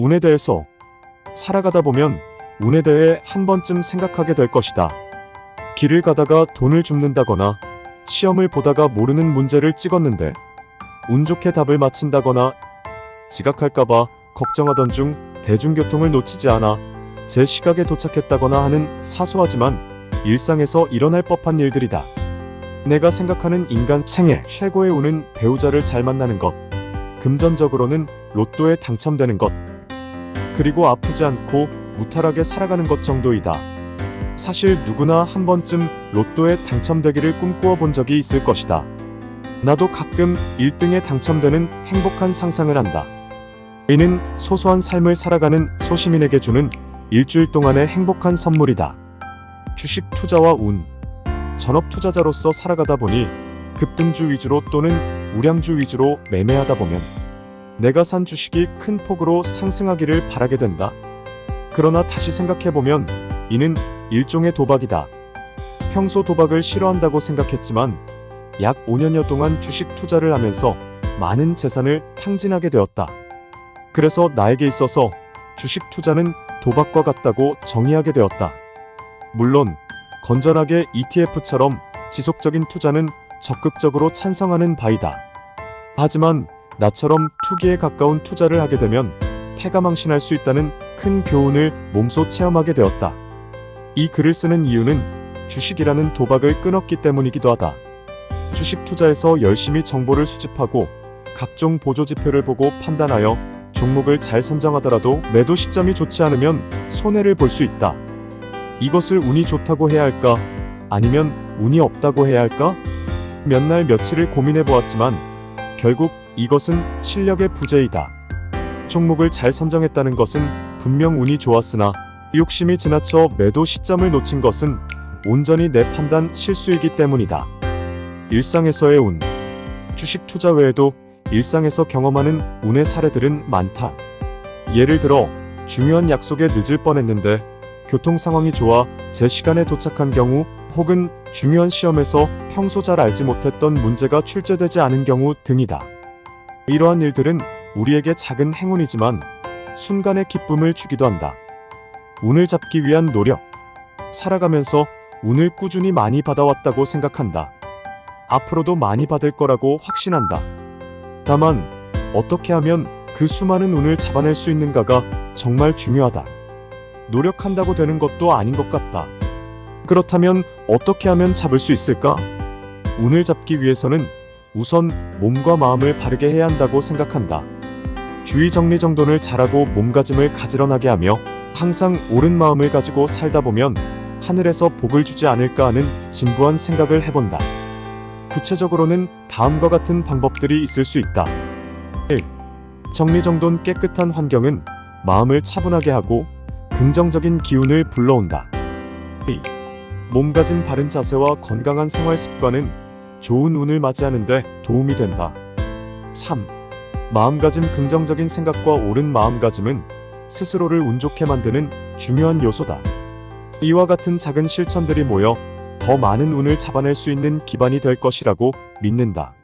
운에 대해서 살아가다 보면 운에 대해 한 번쯤 생각하게 될 것이다. 길을 가다가 돈을 줍는다거나 시험을 보다가 모르는 문제를 찍었는데 운 좋게 답을 맞힌다거나 지각할까봐 걱정하던 중 대중교통을 놓치지 않아 제 시각에 도착했다거나 하는 사소하지만 일상에서 일어날 법한 일들이다. 내가 생각하는 인간 생애 최고의 운은 배우자를 잘 만나는 것, 금전적으로는 로또에 당첨되는 것, 그리고 아프지 않고 무탈하게 살아가는 것 정도이다. 사실 누구나 한 번쯤 로또에 당첨되기를 꿈꾸어 본 적이 있을 것이다. 나도 가끔 1등에 당첨되는 행복한 상상을 한다. 이는 소소한 삶을 살아가는 소시민에게 주는 일주일 동안의 행복한 선물이다. 주식 투자와 운. 전업 투자자로서 살아가다 보니 급등주 위주로 또는 우량주 위주로 매매하다 보면 내가 산 주식이 큰 폭으로 상승하기를 바라게 된다. 그러나 다시 생각해보면 이는 일종의 도박이다. 평소 도박을 싫어한다고 생각했지만 약 5년여 동안 주식 투자를 하면서 많은 재산을 탕진하게 되었다. 그래서 나에게 있어서 주식 투자는 도박과 같다고 정의하게 되었다. 물론 건전하게 ETF처럼 지속적인 투자는 적극적으로 찬성하는 바이다. 하지만 나처럼 투기에 가까운 투자를 하게 되면 패가망신할 수 있다는 큰 교훈을 몸소 체험하게 되었다. 이 글을 쓰는 이유는 주식이라는 도박을 끊었기 때문이기도 하다. 주식 투자에서 열심히 정보를 수집하고 각종 보조 지표를 보고 판단하여 종목을 잘 선정하더라도 매도 시점이 좋지 않으면 손해를 볼 수 있다. 이것을 운이 좋다고 해야 할까? 아니면 운이 없다고 해야 할까? 몇 날 며칠을 고민해 보았지만 결국 이것은 실력의 부재이다. 종목을 잘 선정했다는 것은 분명 운이 좋았으나 욕심이 지나쳐 매도 시점을 놓친 것은 온전히 내 판단 실수이기 때문이다. 일상에서의 운. 주식 투자 외에도 일상에서 경험하는 운의 사례들은 많다. 예를 들어 중요한 약속에 늦을 뻔했는데 교통 상황이 좋아 제 시간에 도착한 경우 혹은 중요한 시험에서 평소 잘 알지 못했던 문제가 출제되지 않은 경우 등이다. 이러한 일들은 우리에게 작은 행운이지만 순간의 기쁨을 주기도 한다. 운을 잡기 위한 노력. 살아가면서 운을 꾸준히 많이 받아왔다고 생각한다. 앞으로도 많이 받을 거라고 확신한다. 다만 어떻게 하면 그 수많은 운을 잡아낼 수 있는가가 정말 중요하다. 노력한다고 되는 것도 아닌 것 같다. 그렇다면 어떻게 하면 잡을 수 있을까? 운을 잡기 위해서는 우선 몸과 마음을 바르게 해야 한다고 생각한다. 주의 정리 정돈을 잘하고 몸가짐을 가지런하게 하며 항상 옳은 마음을 가지고 살다 보면 하늘에서 복을 주지 않을까 하는 진부한 생각을 해본다. 구체적으로는 다음과 같은 방법들이 있을 수 있다. 1. 정리정돈 깨끗한 환경은 마음을 차분하게 하고 긍정적인 기운을 불러온다. 2. 몸가짐 바른 자세와 건강한 생활 습관은 좋은 운을 맞이하는데 도움이 된다. 3. 마음가짐 긍정적인 생각과 옳은 마음가짐은 스스로를 운 좋게 만드는 중요한 요소다. 이와 같은 작은 실천들이 모여 더 많은 운을 잡아낼 수 있는 기반이 될 것이라고 믿는다.